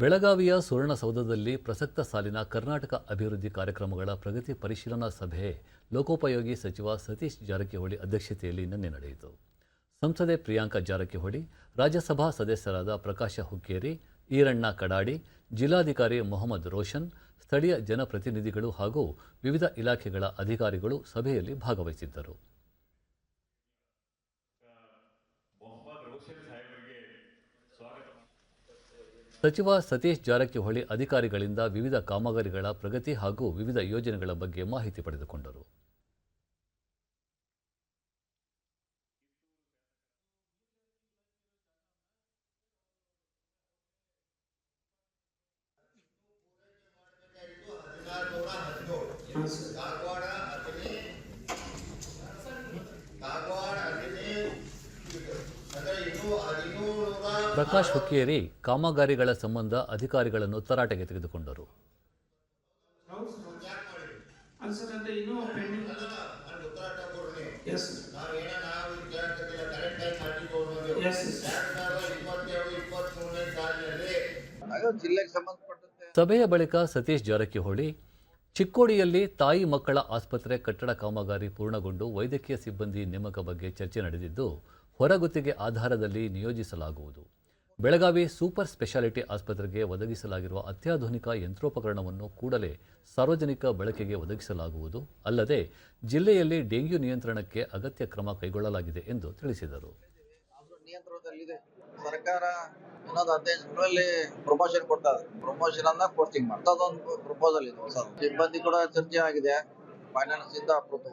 ಬೆಳಗಾವಿಯ ಸುವರ್ಣಸೌಧದಲ್ಲಿ ಪ್ರಸಕ್ತ ಸಾಲಿನ ಕರ್ನಾಟಕ ಅಭಿವೃದ್ಧಿ ಕಾರ್ಯಕ್ರಮಗಳ ಪ್ರಗತಿ ಪರಿಶೀಲನಾ ಸಭೆ ಲೋಕೋಪಯೋಗಿ ಸಚಿವ ಸತೀಶ್ ಜಾರಕಿಹೊಳಿ ಅಧ್ಯಕ್ಷತೆಯಲ್ಲಿ ನಿನ್ನೆ ನಡೆಯಿತು. ಸಂಸದೆ ಪ್ರಿಯಾಂಕಾ ಜಾರಕಿಹೊಳಿ, ರಾಜ್ಯಸಭಾ ಸದಸ್ಯರಾದ ಪ್ರಕಾಶ ಹುಕ್ಕೇರಿ, ಈರಣ್ಣ ಕಡಾಡಿ, ಜಿಲ್ಲಾಧಿಕಾರಿ ಮೊಹಮ್ಮದ್ ರೋಷನ್, ಸ್ಥಳೀಯ ಜನಪ್ರತಿನಿಧಿಗಳು ಹಾಗೂ ವಿವಿಧ ಇಲಾಖೆಗಳ ಅಧಿಕಾರಿಗಳು ಸಭೆಯಲ್ಲಿ ಭಾಗವಹಿಸಿದ್ದರು. ಸಚಿವ ಸತೀಶ್ ಜಾರಕಿಹೊಳಿ ಅಧಿಕಾರಿಗಳಿಂದ ವಿವಿಧ ಕಾಮಗಾರಿಗಳ ಪ್ರಗತಿ ಹಾಗೂ ವಿವಿಧ ಯೋಜನೆಗಳ ಬಗ್ಗೆ ಮಾಹಿತಿ ಪಡೆದುಕೊಂಡರು. ಕಾಗವಾಡ ಪ್ರಕಾಶ್ ಹುಕ್ಕೇರಿ ಕಾಮಗಾರಿಗಳ ಸಂಬಂಧ ಅಧಿಕಾರಿಗಳನ್ನು ತರಾಟೆಗೆ ತೆಗೆದುಕೊಂಡರು. ಸಭೆಯ ಬಳಿಕ ಸತೀಶ್ ಜಾರಕಿಹೊಳಿ ಚಿಕ್ಕೋಡಿಯಲ್ಲಿ ತಾಯಿ ಮಕ್ಕಳ ಆಸ್ಪತ್ರೆ ಕಟ್ಟಡ ಕಾಮಗಾರಿ ಪೂರ್ಣಗೊಂಡು ವೈದ್ಯಕೀಯ ಸಿಬ್ಬಂದಿ ನೇಮಕ ಬಗ್ಗೆ ಚರ್ಚೆ ನಡೆದಿದ್ದು ಹೊರಗುತ್ತಿಗೆ ಆಧಾರದಲ್ಲಿ ನಿಯೋಜಿಸಲಾಗುವುದು. ಬೆಳಗಾವಿ ಸೂಪರ್ ಸ್ಪೆಷಾಲಿಟಿ ಆಸ್ಪತ್ರೆಗೆ ಒದಗಿಸಲಾಗಿರುವ ಅತ್ಯಾಧುನಿಕ ಯಂತ್ರೋಪಕರಣವನ್ನು ಕೂಡಲೇ ಸಾರ್ವಜನಿಕ ಬಳಕೆಗೆ ಒದಗಿಸಲಾಗುವುದು. ಅಲ್ಲದೆ ಜಿಲ್ಲೆಯಲ್ಲಿ ಡೆಂಗ್ಯೂ ನಿಯಂತ್ರಣಕ್ಕೆ ಅಗತ್ಯ ಕ್ರಮ ಕೈಗೊಳ್ಳಲಾಗಿದೆ ಎಂದು ತಿಳಿಸಿದರು. ಸರ್ಕಾರ ಇನ್ನೊಂದು ಹದಿನೈದು ದಿನಗಳಲ್ಲಿ ಪ್ರಮೋಷನ್ ಕೊಡ್ತಾ ಇದೆ. ಪ್ರಮೋಷನ್ ಅನ್ನ ಕೋಚಿಂಗ್ ಪ್ರಪೋಸಲ್ ಇದೆ. ಸಿಬ್ಬಂದಿ ಕೂಡ ಚರ್ಚೆ ಆಗಿದೆ ಫೈನಾನ್ಸ್ ಇಂದ ಅಪ್ರೂವ್